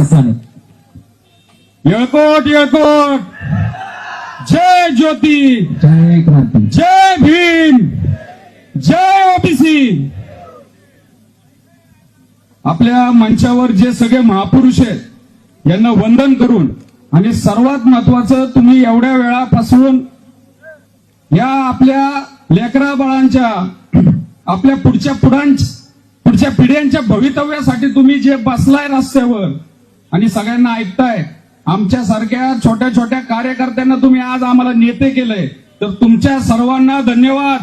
ससाने येळकोट येळकोट जय ज्योती जय क्रांती जय भीम जय ओबीसी आपल्या मंचावर जे सगळे महापुरुष आहेत यांना वंदन करून आणि सर्वात महत्वाचं तुम्ही एवढ्या वेळापासून या आपल्या लेकरा बाळांच्या आपल्या पुढच्या पुढांच्या पुढच्या पिढ्यांच्या भवितव्यासाठी तुम्ही जे बसलाय रस्त्यावर आणि सगळ्यांना ऐकताय आमच्या सारख्या छोट्या छोट्या कार्यकर्त्यांना तुम्ही आज आम्हाला नेते केलंय. तर तुमच्या सर्वांना धन्यवाद.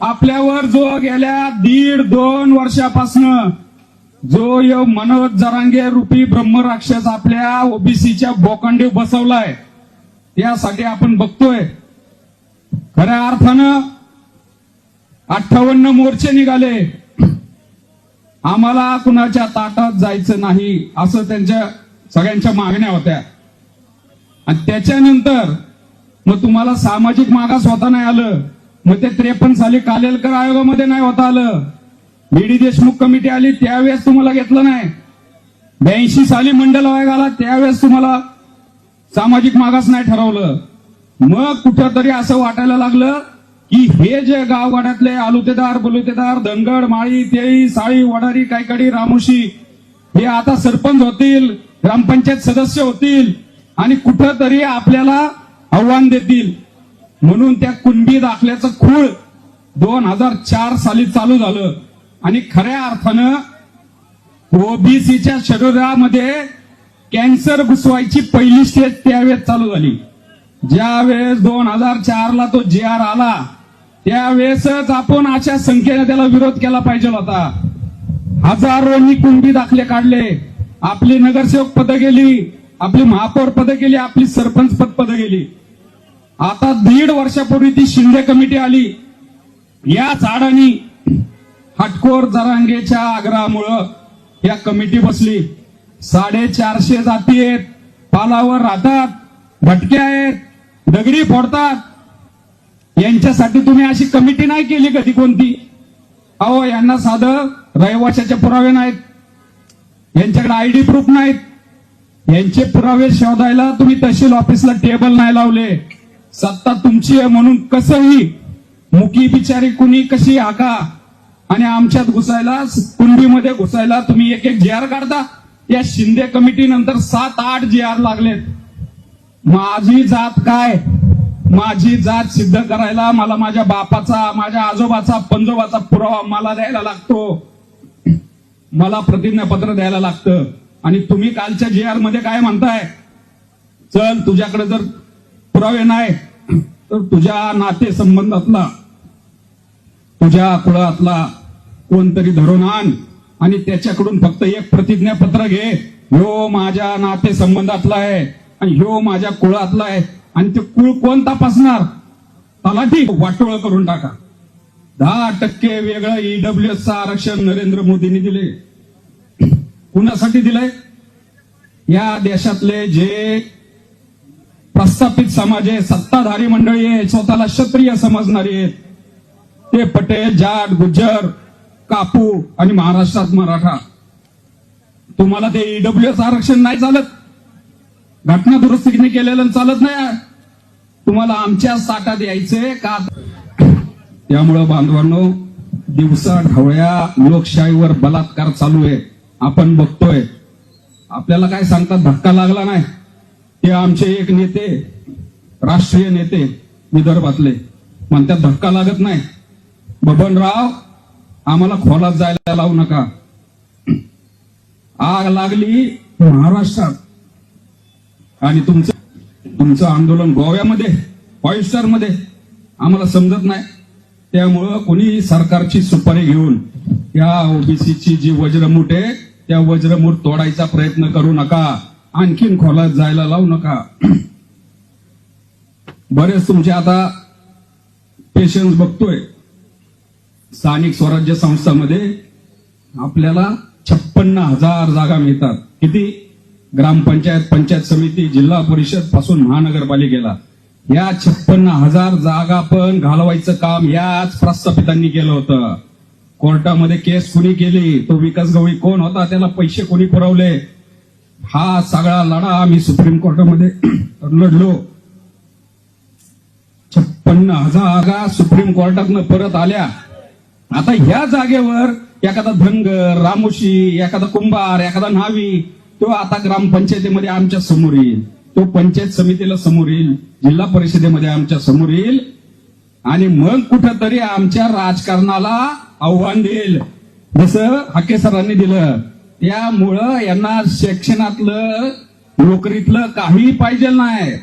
आपल्यावर जो गेल्या दीड दोन वर्षापासनं जो य मनोज जरांगे रूपी ब्रह्मराक्षस आपल्या ओबीसीच्या बोकांडीव बसवलाय त्यासाठी आपण बघतोय. खऱ्या अर्थानं अठ्ठावन्न मोर्चे निघाले. आम्हाला कुणाच्या ताटात जायचं नाही असं त्यांच्या सगळ्यांच्या मागण्या होत्या. आणि त्याच्यानंतर मग तुम्हाला सामाजिक मागास होता नाही आलं मग ते त्रेपन्न साली कालेलकर आयोगामध्ये नाही होता आलं. बीडी देशमुख कमिटी आली त्यावेळेस तुम्हाला घेतलं नाही. ब्याऐंशी साली मंडल आयोग आला त्यावेळेस तुम्हाला सामाजिक मागास नाही ठरवलं. मग कुठंतरी असं वाटायला लागलं की हे जे गावगाड्यातले आलुतेदार बलुतेदार धनगड माळी तेळी साळी वडारी कायकडी रामोशी हे आता सरपंच होतील ग्रामपंचायत सदस्य होतील आणि कुठंतरी आपल्याला आव्हान देतील. म्हणून त्या कुणबी दाखल्याचं खूळ दोन हजार चार साली चालू झालं. आणि खऱ्या अर्थानं ओबीसीच्या शरीरामध्ये कॅन्सर घुसवायची पहिली स्टेज त्यावेळेस चालू झाली. ज्यावेळेस दोन हजार चारला तो जे आर आला त्यावेळेसच आपण अशा संख्येने त्याला विरोध केला पाहिजे होता. हजारोंनी कुंभी दाखले काढले. आपली नगरसेवक पद गेली आपली महापौर पद गेली आपली सरपंच पद पद गेली. आता दीड वर्षापूर्वी ती शिंदे कमिटी आली. या झाडांनी हटकोर जरांगेच्या आग्रहामुळं या कमिटी बसली. साडेचारशे जाती आहेत. पालावर राहतात भटके आहेत दगडी फोडतात. यांच्यासाठी तुम्ही अशी कमिटी नाही केली कधी कोणती? अहो यांना साधं रहिवाशाचे पुरावे नाहीत. यांच्याकडे आयडी प्रूफ नाहीत. यांचे पुरावे शोधायला तुम्ही तहसील ऑफिसला टेबल नाही लावले. सत्ता तुमची आहे म्हणून कसंही मुकी बिचारी कुणी कशी हाका आणि आमच्यात घुसायला कुंडीमध्ये घुसायला तुम्ही एक एक जे आर काढता. या शिंदे कमिटी नंतर सात आठ जे आर लागलेत. माझी जात काय? माझी जात सिद्ध करायला मला माझ्या बापाचा माझ्या आजोबाचा पंजोबाचा पुरावा मला द्यायला लागतो. मला प्रतिज्ञापत्र द्यायला लागतं. आणि तुम्ही कालच्या जे आरमध्ये काय म्हणताय? चल तुझ्याकडे जर पुरावे नाही तर तुझ्या नाते संबंधातला तुझ्या कुळातला कोणतरी धरून आण. आणि त्याच्याकडून फक्त एक प्रतिज्ञापत्र घे. ह्यो माझ्या नाते संबंधातला आहे आणि ह्यो माझ्या कुळातला आहे. आणि ते कुळ कोण तपासणार? तलाठी. वाटोळ करून टाका. दहा टक्के वेगळं ईडब्ल्यू चं आरक्षण नरेंद्र मोदींनी दिले. कुणासाठी दिलंय? या देशातले जे प्रस्थापित समाज आहे सत्ताधारी मंडळी आहे स्वतःला क्षत्रिय समजणारी आहेत. ते पटेल जाट गुज्जर कापू आणि महाराष्ट्रात मराठा. तुम्हाला ते ईडब्ल्यू आरक्षण नाही चालत. घटना दुरुस्तीने केलेलं चालत नाही. तुम्हाला आमच्या साठात यायचंय का? त्यामुळं बांधवांनो दिवसा ढवळ्या लोकशाहीवर बलात्कार चालू आहे. आपण बघतोय. आपल्याला काय सांगतात? धक्का लागला नाही. ते आमचे एक नेते राष्ट्रीय नेते विदर्भातले. म्हणतात धक्का लागत नाही. बबनराव आम्हाला खोलात जायला लावू नका. आग लागली महाराष्ट्रात. आणि तुमचं तुमचं आंदोलन गोव्यामध्ये फाईव्ह स्टारमध्ये आम्हाला समजत नाही. त्यामुळं कोणी सरकारची सुपारी घेऊन या ओबीसीची जी वज्रमूठ आहे त्या वज्रमूठ तोडायचा प्रयत्न करू नका. आणखीन खोलात जायला लावू नका. बरेच तुमचे आता पेशन्स बघतोय. स्थानिक स्वराज्य संस्थामध्ये आपल्याला छप्पन्न हजार जागा मिळतात. किती? ग्रामपंचायत पंचायत समिती जिल्हा परिषदपासून महानगरपालिकेला. या छप्पन्न हजार जागा पण घालवायचं काम याच प्रस्थापितांनी केलं होतं. कोर्टामध्ये केस कुणी केली तो विकास गवळी कोण होता त्याला पैसे कोणी पुरवले? हा सगळा लढा आम्ही सुप्रीम कोर्टामध्ये लढलो छप्पन्न हजार जागा सुप्रीम कोर्टातनं परत आल्या. आता ह्या जागेवर एखादा धनगर रामोशी एखादा कुंभार एखादा न्हावी तो आता ग्रामपंचायतीमध्ये आमच्यासमोर येईल. तो पंचायत समितीला समोर येईल जिल्हा परिषदेमध्ये आमच्यासमोर येईल. आणि मग कुठंतरी आमच्या राजकारणाला आव्हान देईल. जसं हाके सरांनी दिलं त्यामुळं यांना शिक्षणातलं नोकरीतलं काही पाहिजे नाही.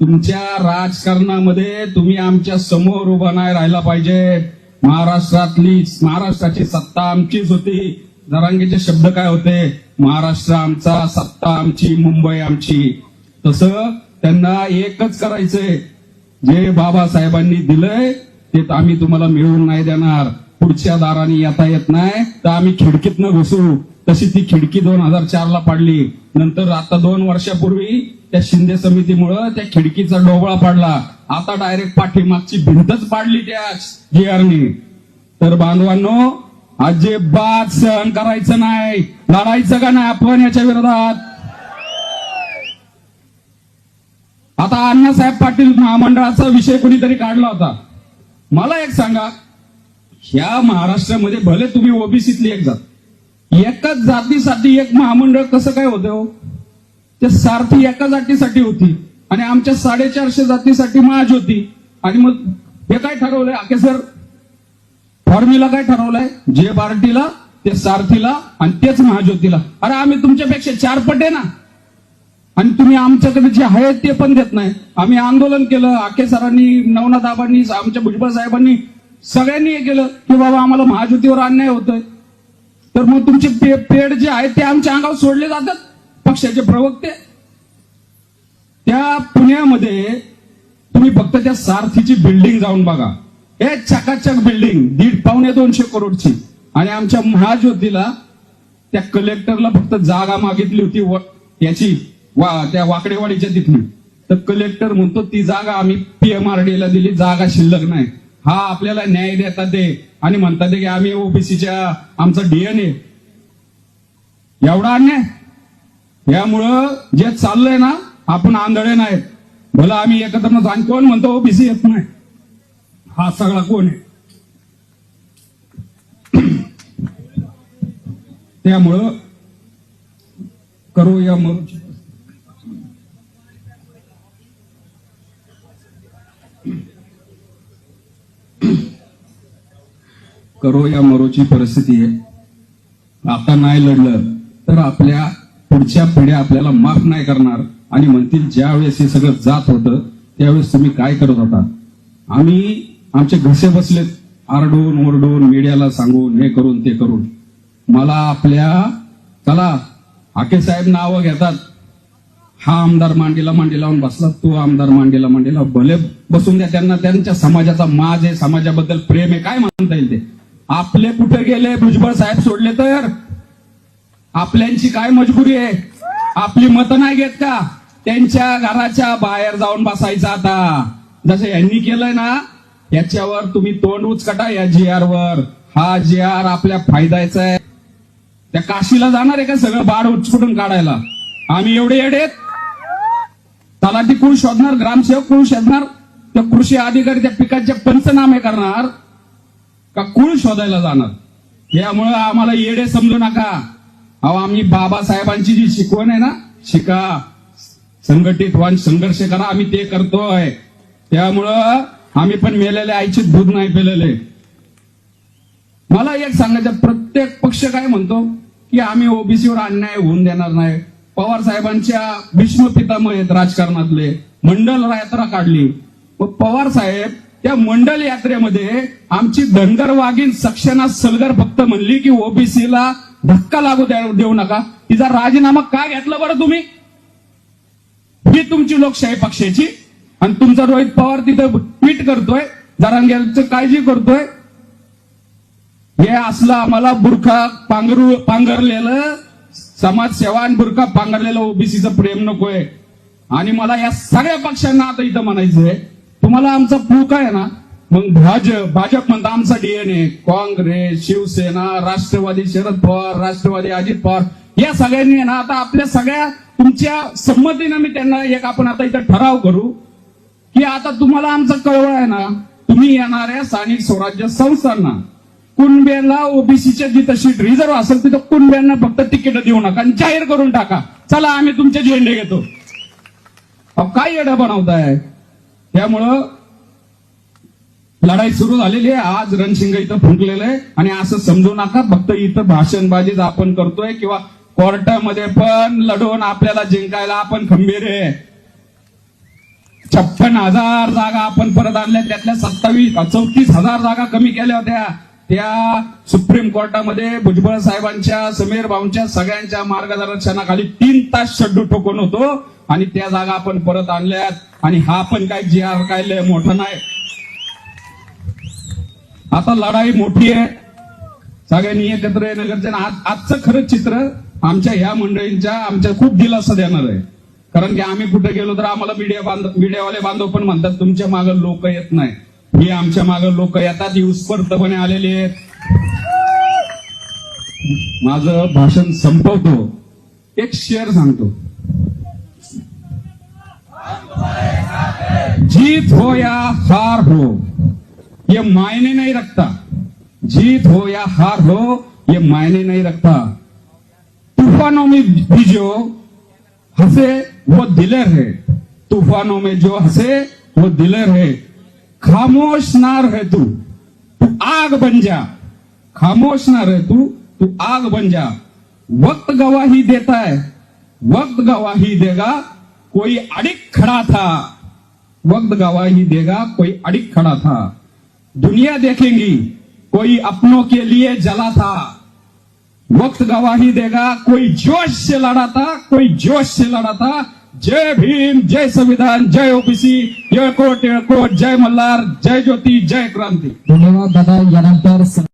तुमच्या राजकारणामध्ये तुम्ही आमच्यासमोर उभा नाही राहायला पाहिजे. महाराष्ट्रातली महाराष्ट्राची सत्ता आमचीच होती. जरांगेचे शब्द काय होते? महाराष्ट्र आमचा सत्ता आमची मुंबई आमची. तसं त्यांना एकच करायचंय. जे बाबासाहेबांनी दिलंय ते तर आम्ही तुम्हाला मिळवून नाही देणार. पुढच्या दाराने येता येत नाही तर आम्ही खिडकीतनं घुसू. तशी ती खिडकी दोन हजार चार ला पाडली. नंतर आता दोन वर्षापूर्वी त्या शिंदे समितीमुळं त्या खिडकीचा डोबळा पाडला. आता डायरेक्ट पाठीमागची भिंतच पाडली त्या जीआरनी तर बांधवांनो अजिबात सहन करायचं नाही. लढायचं का नाही आपण याच्या विरोधात? आता अण्णासाहेब पाटील महामंडळाचा विषय कोणीतरी काढला होता. मला एक सांगा ह्या महाराष्ट्रामध्ये भले तुम्ही ओबीसीतली एक जात एकाच जातीसाठी एक महामंडळ कसं काय होतं हो? ते सारथी एका जातीसाठी होती आणि आमच्या साडेचारशे जातीसाठी महाज होती. आणि मग हे काय ठरवलंय? आके सर फॉर्म्युला काय ठरवलंय? जे पार्टीला ते सारथीला आणि तेच महाज्योतीला. अरे आम्ही तुमच्यापेक्षा चार पटे आहे ना. आणि तुम्ही आमच्याकडे जे आहे ते पण देत नाही. आम्ही आंदोलन केलं आके सरांनी नवनाथ आबांनी आमच्या भुजबळ साहेबांनी सगळ्यांनी हे केलं की बाबा आम्हाला महाज्योतीवर अन्याय होतोय. तर मग तुमचे पे- पेड जे आहे ते आमच्या अंगावर सोडले जातात पक्षाचे प्रवक्ते. त्या पुण्यामध्ये तुम्ही फक्त त्या सारथीची बिल्डिंग जाऊन बघा. हे चकाचक बिल्डिंग दीड पावणे दोनशे करोडची. आणि आमच्या महाज्योतीला त्या कलेक्टरला फक्त जागा मागितली होती व- याची वा त्या वाकडेवाडीच्या तिथली तर कलेक्टर म्हणतो ती जागा आम्ही पीएमआरडी ला दिली जागा शिल्लक नाही. हा आपल्याला न्याय देतात ते आणि म्हणतात की आम्ही ओबीसीच्या आमचा डीएनए एवढा अन्याय. यामुळं जे चाललंय ना आपण आंधळे नाहीत. भला आम्ही एकत्र आणि कोण म्हणतो ओबीसी येत नाही. हा सगळा कोण आहे? त्यामुळं करू या मरूची करो या मरोची परिस्थिती आहे. आता नाही लढलं तर आपल्या पुढच्या पिढ्या आपल्याला माफ नाही करणार. आणि म्हणतील ज्यावेळेस हे सगळं जात होतं त्यावेळेस तुम्ही काय करत होता? आम्ही आमचे घसे बसलेत. आरडून ओरडून मीडियाला सांगून हे करून ते करून. मला आपल्या चला हाके साहेब नावं घेतात. हा आमदार मांडीला मांडी लावून बसला तो आमदार मांडीला मांडीला भले बसून द्या त्यांना त्यांच्या समाजाचा माज आहे समाजाबद्दल प्रेम आहे काय म्हणता येईल ते? आपले कुठे गेले भुजबळ साहेब सोडले तर? आपल्यांची काय मजबुरी आहे? आपली मतं नाही घेत का? त्यांच्या घराच्या बाहेर जाऊन बसायचं आता. जसं यांनी केलंय ना याच्यावर तुम्ही तोंड उचकटा या जी आर वर. हा जी आर आपल्या फायद्याचा आहे. त्या काशीला जाणार आहे का सगळं बाड उचकुटून काढायला? आम्ही एवढे येडेत तलाठी कुळ शोधणार ग्रामसेवक कुळ शोधणार त्या कृषी अधिकारी त्या पिकाचे पंचनामे करणार का कुळ शोधायला जाणार? यामुळे आम्हाला येडे समजू नका. अहो आम्ही बाबासाहेबांची जी शिकवण आहे ना शिका. संघटित व्हा संघर्ष करा आम्ही ते करतोय. त्यामुळं आम्ही पण मेलेले आईचे दूध नाही पेलेले. मला एक सांगायचं प्रत्येक पक्ष काय म्हणतो की आम्ही ओबीसीवर अन्याय होऊन देणार नाही. पवार साहेबांच्या भीष्म पितामह आहेत राजकारणातले. मंडल यात्रा काढली. मग पवार साहेब त्या मंडल यात्रेमध्ये आमची धनगर वाघीण सक्षना सलगर फक्त म्हणली की ओबीसीला धक्का लागू देऊ नका. तिचा राजीनामा का घेतला बरं तुम्ही? ही तुमची लोकशाही पक्षाची आणि तुमचा रोहित पवार तिथं ट्विट करतोय जरांग्याचं काळजी करतोय. हे असलं आम्हाला बुरखा पांघरू पांघरलेलं समाजसेवा आणि बुरखा पांघरलेलं ओबीसीचं प्रेम नकोय. आणि मला या सगळ्या पक्षांना आता इथं म्हणायचंय तुम्हाला आमचा पूक आहे ना मग भाजप भाजप म्हणता आमचा डीएनए काँग्रेस शिवसेना राष्ट्रवादी शरद पवार राष्ट्रवादी अजित पवार या सगळ्यांनी आहे ना आता आपल्या सगळ्या तुमच्या संमतीनं मी त्यांना एक आपण आता इथं ठराव करू. की आता तुम्हाला आमचं कळवळ आहे ना तुम्ही येणाऱ्या स्थानिक स्वराज्य संस्थांना कुणब्याला ओबीसीच्या जिथं सीट रिझर्व असेल तिथं कुणब्यांना फक्त तिकीट देऊ नका आणि जाहीर करून टाका. चला आम्ही तुमचे झेंडे घेतो. काय येडा बनवताय? त्यामुळं लढाई सुरू झालेली आहे. आज रणशिंग इथं फुंकलेलं आहे. आणि असं समजू नका फक्त इथं भाषणबाजीच आपण करतोय किंवा कोर्टामध्ये पण लढवून आपल्याला जिंकायला आपण खंबीर आहे. छप्पन हजार जागा आपण परत आणल्या. त्यातल्या सत्तावीस चौतीस हजार जागा कमी केल्या होत्या. त्या सुप्रीम कोर्टामध्ये भुजबळ साहेबांच्या समीर भाऊंच्या सगळ्यांच्या मार्गदर्शनाखाली तीन तास शड्डू ठोकून होतो आणि त्या जागा आपण परत आणल्यात. आणि हा पण काय जी आर काय लय मोठा नाही. आता लढाई मोठी आहे. सगळ्यांनी एकत्र येणं गरजेचं आज आजचं खरं चित्र आमच्या ह्या मंडळींच्या आमच्या खूप दिलासा देणार आहे. कारण की आम्ही कुठे गेलो तर आम्हाला मीडिया बांधव मीडियावाले बांधव पण म्हणतात तुमच्या मागे लोक येत नाही. हे आमच्या मागे लोक येतात ही उत्स्फूर्तपणे आहेत. माझं भाषण संपवतो. एक शेअर सांगतो. जीत हो या हार हो ये मायने नहीं रखता. जीत हो या हार हो ये मायने नहीं रखता. तूफानों में भी जो हंसे वो दिलर है। तूफानों में जो हंसे, वो दिलर है। खामोश ना रहे तू तू आग बन जा। खामोश ना रहे तू तू आग बन जा। वक्त गवाही देता है, वक्त गवाही देगा, कोई अडिग खड़ा था। वक्त गवाही देगा, कोई अडिग खड़ा था। दुनिया देखेंगी, कोई अपनों के लिए जला था। वक्त गवाही देगा, कोई जोश से लड़ा था, कोई जोश से लड़ा था। जय भीम जय संविधान जय ओबीसी जय कोट जय कोट जय मल्हार जय ज्योती जय क्रांती. धन्यवाद दादा. यानंतर